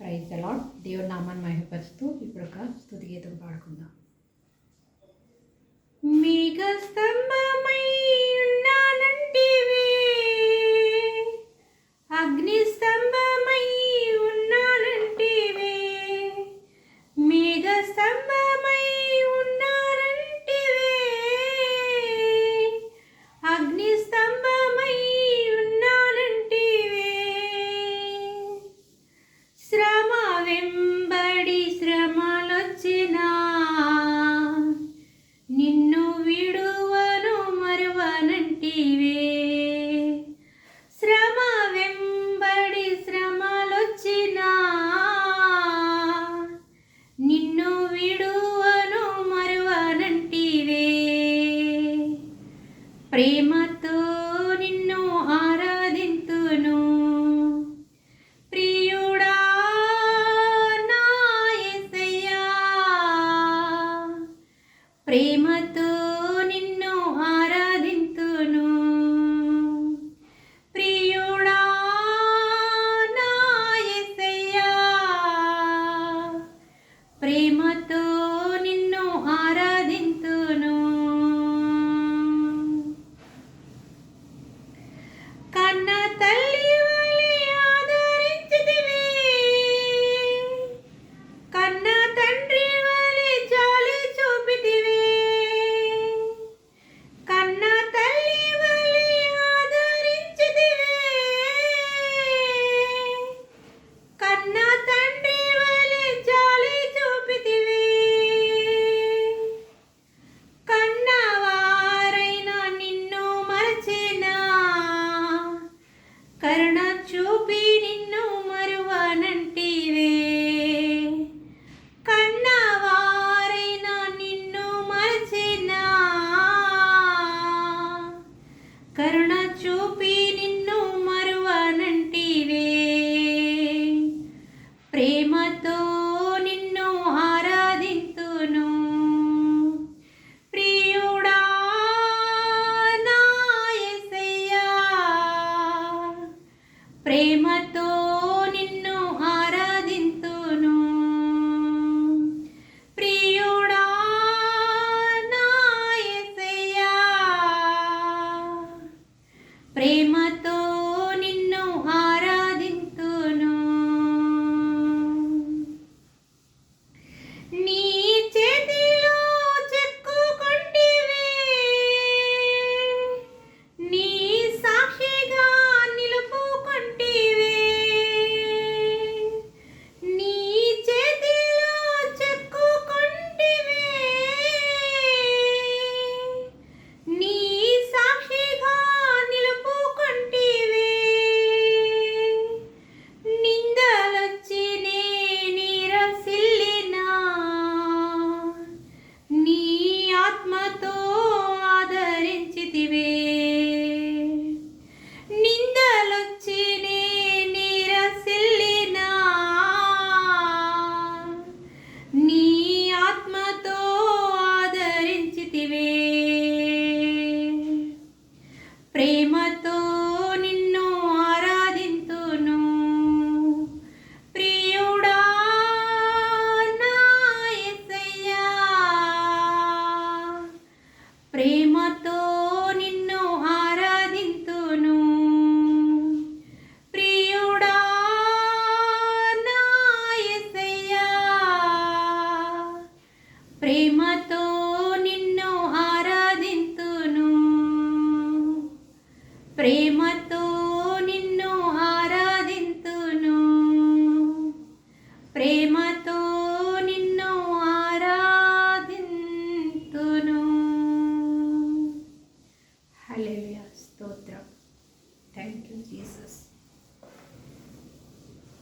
Praise అలాడ్ దేవుడి నామాన్ని మహిపరుస్తూ ఇప్పుడు ఒక స్థుతి గీతం పాడుకుందాం మేఘస్తంభ ಪ್ರೇಮ చూపి నిన్ను మరువానంటే ప్రేమతో నిన్ను ఆరాధింతును. ప్రియుడా నాయసయ్యా ప్రేమతో నిన్ను ఆరాధింతును. ప్రియుడా నాయసయ్యా ప్రేమతో